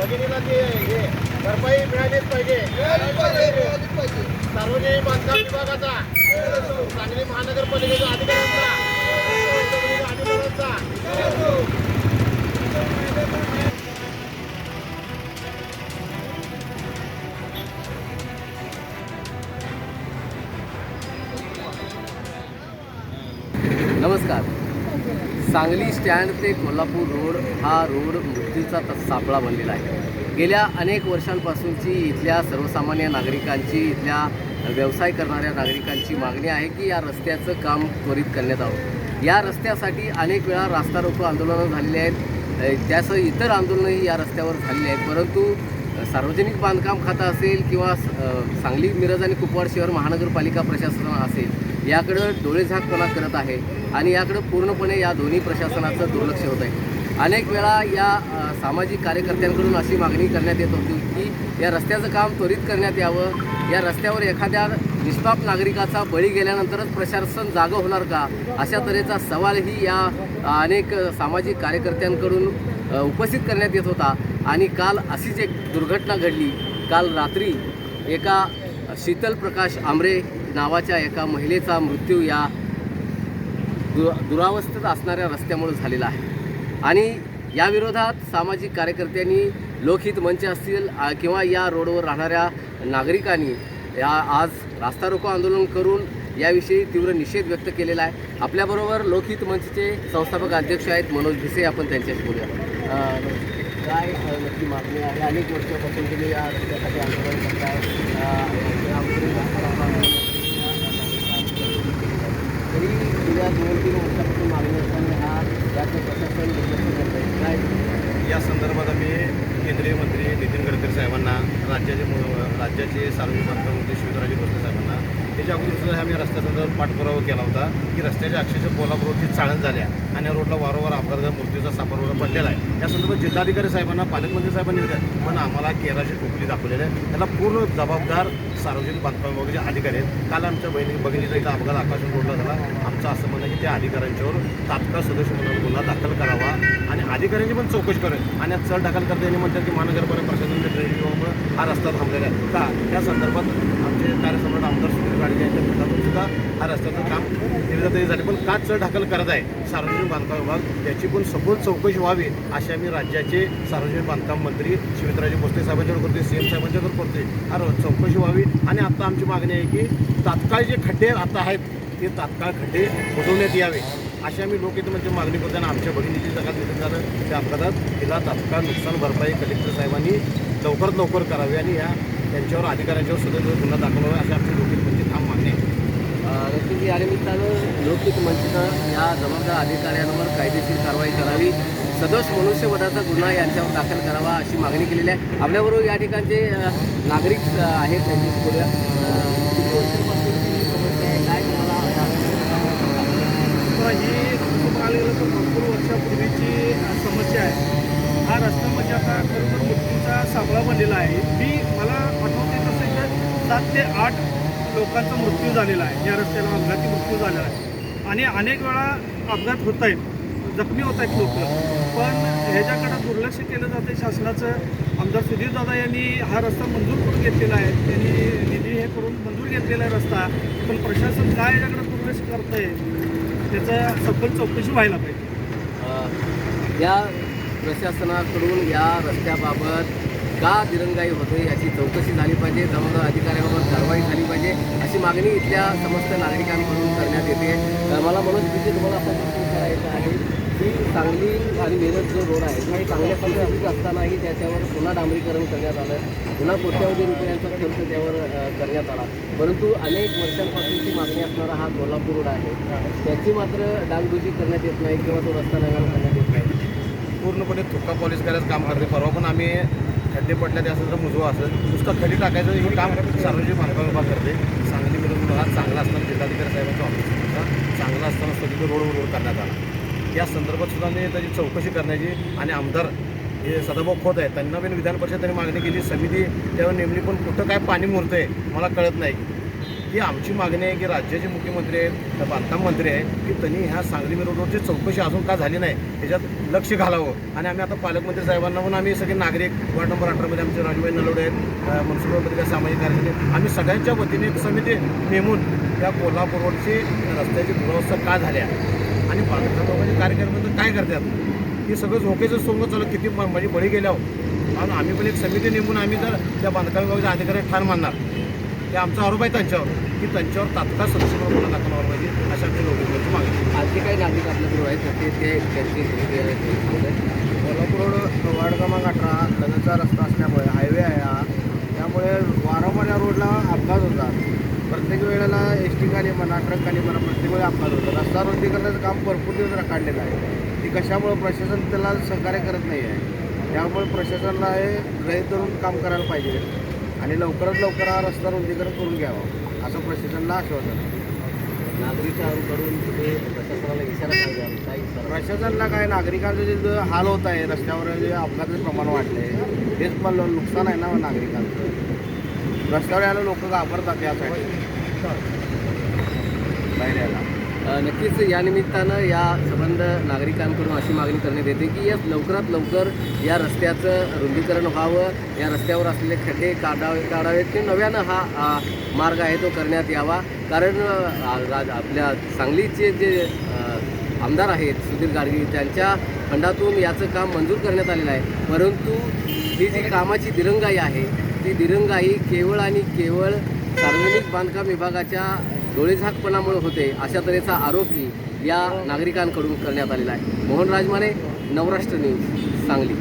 भगिनीला ते हे भरपाई मिळालीच पाहिजे. सार्वजनिक बांधकाम विभागाचा सांगली महानगरपालिकेच्या अधिकाऱ्यांचा अधिकाऱ्यांचा सांगली स्टँड ते कोल्हापूर रोड हा रोड मृत्यूचा त- सापळा बनलेला आहे. गेल्या अनेक वर्षांपासूनची इथल्या सर्वसामान्य नागरिकांची इथल्या व्यवसाय करणाऱ्या नागरिकांची मागणी आहे की या रस्त्याचं काम त्वरित करण्यात यावं. या रस्त्यासाठी अनेक वेळा रास्ता रोको आंदोलनं झालेली आहेत. त्यासह इतर आंदोलनंही या रस्त्यावर झालेली आहेत. परंतु सार्वजनिक बांधकाम खातं असेल किंवा सांगली मिरज आणि कुपवाड शहर महानगरपालिका प्रशासन असेल याकडं डोळेझाकपणा करत आहे? आणि याकडं पूर्णपणे या दोन्ही प्रशासनाचं दुर्लक्ष होत आहे. अनेक वेळा या सामाजिक कार्यकर्त्यांकडून अशी मागणी करण्यात येत होती की या रस्त्याचं काम त्वरित करण्यात यावं. या रस्त्यावर एखाद्या निष्पाप नागरिकाचा बळी गेल्यानंतरच प्रशासन जागं होणार का? अशा तऱ्हेचा सवालही या अनेक सामाजिक कार्यकर्त्यांकडून उपस्थित करण्यात येत होता. आणि काल अशीच एक दुर्घटना घडली. काल रात्री एका शीतल प्रकाश आमरे नावाच्या एका महिलेचा मृत्यू या दु दुरावस्थेत असणाऱ्या रस्त्यामुळे झालेला आहे. आणि याविरोधात सामाजिक कार्यकर्त्यांनी लोकहित मंच असतील किंवा या रोडवर राहणाऱ्या नागरिकांनी या आज रास्ता रोको आंदोलन करून याविषयी तीव्र निषेध व्यक्त केलेला आहे. आपल्याबरोबर लोकहित मंचचे संस्थापक अध्यक्ष आहेत मनोज भिसे. आपण त्यांच्याशी बोलूया. काय नक्की मागणी आहे? अनेक वर्षापासून तुम्ही या रस्त्यासाठी आंदोलन करताय अ, यामध्ये रास्ता रोको आंदोलन तरी गेल्या दोन तीन वर्षापासून मागणी असताना हा याचं प्रशासन दुर्लक्ष करत आहे. काय या संदर्भात आम्ही केंद्रीय मंत्री नितीन गडकरी साहेबांना राज्याचे राज्याचे सार्वजनिक बांधकाम मंत्री शिवराजे भोसले साहेबांना त्याच्या अगोदर सुद्धा आम्ही रस्त्यासंदर्भात पाठपुरावा केला होता की रस्त्याच्या अक्षरशः कोल्हापूरची चाळण झाल्या आणि या रोडला वारंवार अपघात मृत्यूचा सापडा पडलेला आहे. या संदर्भात जिल्हाधिकारी साहेबांना पालकमंत्री साहेबांनी पण आम्हाला केराची टोपली दाखवलेली आहे. त्याला पूर्ण जबाबदार सार्वजनिक बांधकाम विभागाचे अधिकारी आहेत काल आमच्या बहिणी बहिणीचा इथं अपघात आकाश रोडला झाला. आमचं असं म्हणणं आहे की त्या अधिकाऱ्यांच्यावर तात्काळ सदस्य म्हणून गुन्हा दाखल करावा आणि अधिकाऱ्यांची पण चौकशी करेल. आणि आज चढ दाखल करता यांनी म्हणतात की महानगरपालिका प्रशासनाच्या ट्रेनिंग हा रस्ता थांबलेला आहे. का? त्या संदर्भात आमचे कार्यसम्राट आमदार सुनील गाडगे यांच्या नेतृत्वातून सुद्धा हा रस्त्याचं काम तरी झाले. पण का चढ दाखल करत आहे? सार्वजनिक बांधकाम विभाग याची पण सखोल चौकशी व्हावी अशी आम्ही राज्याचे सार्वजनिक बांधकाम मंत्री शिवेंद्रराजे भोसले साहेबांच्याकडे करते सी एम साहेबांच्याकडे करते हा चौकशी व्हावी. आणि आता आमची मागणी आहे की तात्काळ जे खड्डे आता आहेत ते तात्काळ खड्डे बुजवण्यात यावे. अशी आम्ही लोक म्हणजे मागणी करतो आणि आमच्या भगिनीची जगात निधन झालं त्या अपघातात तिला तात्काळ नुकसान भरपाई कलेक्टर साहेबांनी लवकरात लवकर करावी आणि या त्यांच्यावर अधिकाऱ्यांच्यावर सुद्धा गुन्हा दाखवावा अशी आमची लोक म्हणजे ठाम मागणी आहे. या निमित्तानं लोकहित मंचनं या जबाबदार अधिकाऱ्यांवर कायदेशीर कारवाई करावी. सदोष मनुष्यवधाचा गुन्हा यांच्यावर दाखल करावा अशी मागणी केलेली आहे. आपल्याबरोबर या ठिकाणचे नागरिक आहेत त्यांची बोलूया ही तर भरपूर वर्षापूर्वीची समस्या आहे. हा रस्ता म्हणजे आता खरोखर मृत्यूचा सापळा बनलेला आहे. मी मला आठवते तसं इथं सात ते आठ लोकांचा मृत्यू झालेला आहे. या रस्त्याला अपघाती मृत्यू झालेला आहे. आणि अनेक वेळा अपघात होत आहेत. जखमी होत आहेत लोक. पण ह्याच्याकडं दुर्लक्ष केलं जातं शासनाचं. आमदार सुधीरदादा यांनी हा रस्ता मंजूर करून घेतलेला आहे. त्यांनी निधी हे करून मंजूर घेतलेला आहे रस्ता. पण प्रशासन काय याच्याकडे दुर्लक्ष करत आहे त्याचं सखोल चौकशी व्हायला पाहिजे. या प्रशासनाकडून या रस्त्याबाबत का दिरंगाई होते याची चौकशी झाली पाहिजे जबाबदार अधिकाऱ्यांवर कारवाई झाली पाहिजे अशी मागणी इथल्या समस्त नागरिकांकडून करण्यात येते. मला म्हणून तुम्हाला की सांगली आणि मिरज जो रोड आहे काही चांगल्या पद्धतीत असतानाही त्याच्यावर पुन्हा डांबरीकरण करण्यात आलं पुन्हा कोट्यावधी रुपयांचा खर्च त्यावर करण्यात आला. परंतु अनेक वर्षांपासूनची मागणी असणारा हा कोल्हापूर रोड आहे. त्याची मात्र डागडुजी करण्यात येत नाही किंवा तो रस्ता नव्यानं करण्यात येत नाही. पूर्णपणे थुक्का पॉलिश करायचं काम करते. परवा पण आम्ही खड्डे पडल्या ते असेल तर मुजवा असेल नुसतं खडी टाकायचं हे काम सार्वजनिक बांधकाम विभाग करते. सांगली मिळून हा चांगला असताना जिल्हाधिकारी साहेबांचा ऑफिस होता. चांगला असताना सुद्धा तिथे रोड रोड करण्यात आला. या संदर्भात सुद्धा मी त्याची चौकशी करण्याची आणि आमदार हे सदाभाऊ खोत आहे त्यांना पण विधान परिषद त्यांनी मागणी केली. समिती त्यावर नेमली पण कुठं काय पाणी मुरतं आहे मला कळत नाही. ही आमची मागणी आहे की राज्याचे मुख्यमंत्री आहेत बांधकाम मंत्री आहे की त्यांनी ह्या सांगली मेन चौकशी अजून का झाली नाही त्याच्यात लक्ष घालावं. आणि आम्ही आता पालकमंत्री साहेबांना पण आम्ही सगळे नागरिक वार्ड नंबर अठरामध्ये आमचे राजूभाई नलवडे आहेत अ, पत्रिका सामाजिक कार्यकर्ते आम्ही सगळ्यांच्या वतीने एक समिती नेमून त्या कोल्हापूर रोडची रस्त्याची दुरावस्था का झाल्या? आणि बांधकामाचे म्हणजे कार्यकर्ते काय करतात? हे सगळं झोकेचं सोंग चालू किती म- म्हणजे बळी गेल्यावर. आणि आम्ही पण एक समिती नेमून आम्ही जर त्या बांधकाम विभागाच्या अधिकारी ठाण मानणार. ते आमचा आरोप आहे त्यांच्यावर. की त्यांच्यावर तात्काळ सदस्य मला दाखल व्हायला पाहिजे अशा आमच्या लोकांची मागणी आणखी काही नागरिक आपल्याबरोबर आहेत ते त्यांची कोल्हापूर रोड वार्ड क्रमांक अठरा लगतचा रस्ता असल्यामुळे हायवे आहे हा त्यामुळे वारंवार या रोडला अपघात होतात प्रत्येक वेळेला खाली म्हणा ट्रक खाली म्हणा प्रत्येक वेळी अपघात होतात रस्ता रुंदीकरणाचं काम भरपूर दिवस रखडलेलं आहे. ती कशामुळे प्रशासन त्याला सहकार्य करत नाही आहे? त्यामुळे प्रशासनाला हे गृहीत धरून काम करायला पाहिजे. आणि लवकरात लवकर हा रस्ता रुंदीकरण करून घ्यावा असं प्रशासनाला आश्वासन. आहे नागरिकांकडून तुम्ही प्रशासनाला इशारा काय प्रशासनाला नागरिकांचं जे जो हाल होत आहे रस्त्यावर जे अपघाताचं प्रमाण वाढलं आहे तेच पण नुकसान आहे ना नागरिकांचं? रस्त्यावर यायला लोक घाबरतात यासाठी. बाहेर यायला नक्कीच या निमित्तानं या संबंध नागरिकांकडून अशी मागणी करण्यात येते की या लवकरात लवकर या रस्त्याचं रुंदीकरण व्हावं. या रस्त्यावर असलेले खड्डे काढावे काढावेत की नव्यानं हा मार्ग आहे तो करण्यात यावा. कारण आपल्या सांगलीचे जे आमदार आहेत सुधीर गाडगी त्यांच्या फंडातून याचं काम मंजूर करण्यात आलेलं आहे. परंतु ही जी कामाची दिरंगाई आहे ती दिरंगाई केवळ आणि केवळ सार्वजनिक बांधकाम विभागाच्या डोळेझाकपणामुळे होते अशा तऱ्हेचा आरोपही या नागरिकांकडून करण्यात आलेला आहे. मोहन राजमाने नवराष्ट्र न्यूज सांगली.